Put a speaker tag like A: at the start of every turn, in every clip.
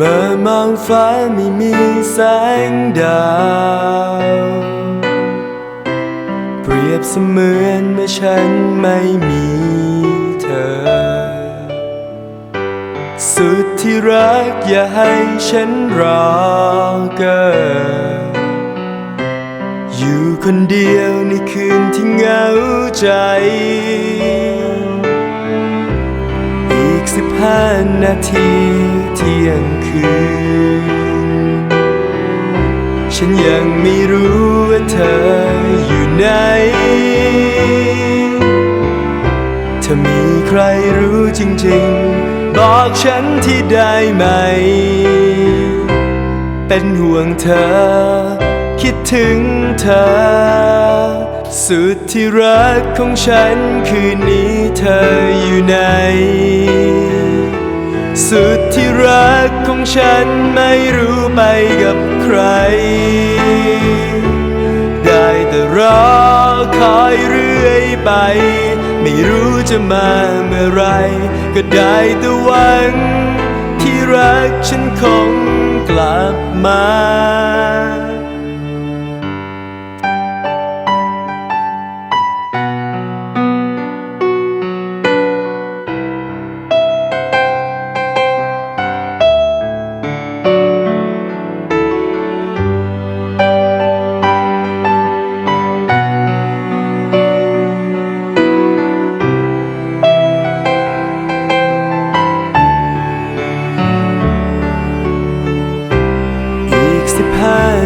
A: มื่อมองฟ้าไม่มีแสงดาว เปรียบเสมือนเมื่อฉันไม่มีเธอ สุดที่รักอย่าให้ฉันรอเกินอยู่คนเดียวในคืนที่เหงาใจ ห้านาทีเที่ยงคืน ฉันยังไม่รู้ว่าเธออยู่ไหน ถ้ามีใครรู้จริงๆ บอกฉันที่ได้ไหม เป็นห่วงเธอ คิดถึงเธอ สุดที่รักของฉันคืนนี้เธออยู่ไหน สุดที่รักของฉันไม่รู้ไปกับใคร ได้แต่รอคอยเรื่อยไป ไม่รู้จะมาเมื่อไร ก็ได้แต่หวัง ที่รักฉันคงกลับมา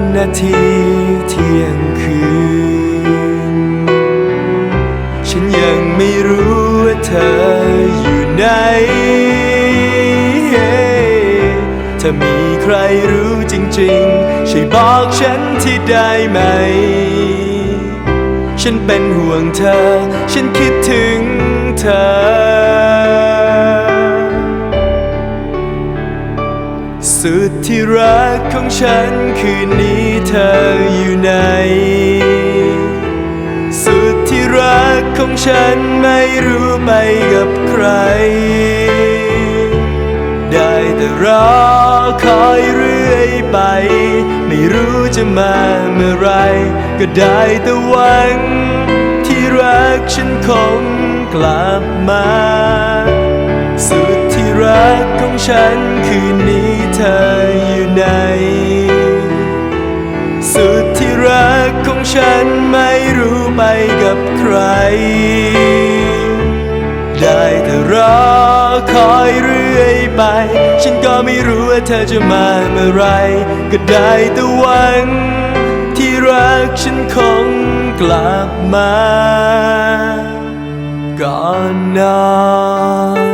A: ห้านาทีเที่ยงคืน ฉันยังไม่รู้ว่าเธออยู่ไหน ถ้ามีใครรู้จริงๆ ช่วยบอกฉันที่ได้ไหม ฉันเป็นห่วงเธอ ฉันคิดถึงเธอ ที่รักของฉันคืนนี้เธออยู่ไหน สุดที่รักของฉันไม่รู้ไปกับใคร ได้แต่รอคอยเรื่อยไป ไม่รู้จะมาเมื่อไร ก็ได้แต่หวัง ที่รักฉันคงกลับมา สุดที่รักของฉันคืนนี้ ธออยู่ไหน สุดที่รักของฉันไม่รู้ไปกับใคร ได้แต่รอคอยเรื่อยไป ฉันก็ไม่รู้ว่าเธอจะมาเมื่อไร ก็ได้แต่หวัง ที่รักฉันคงกลับมา ก่อนนอน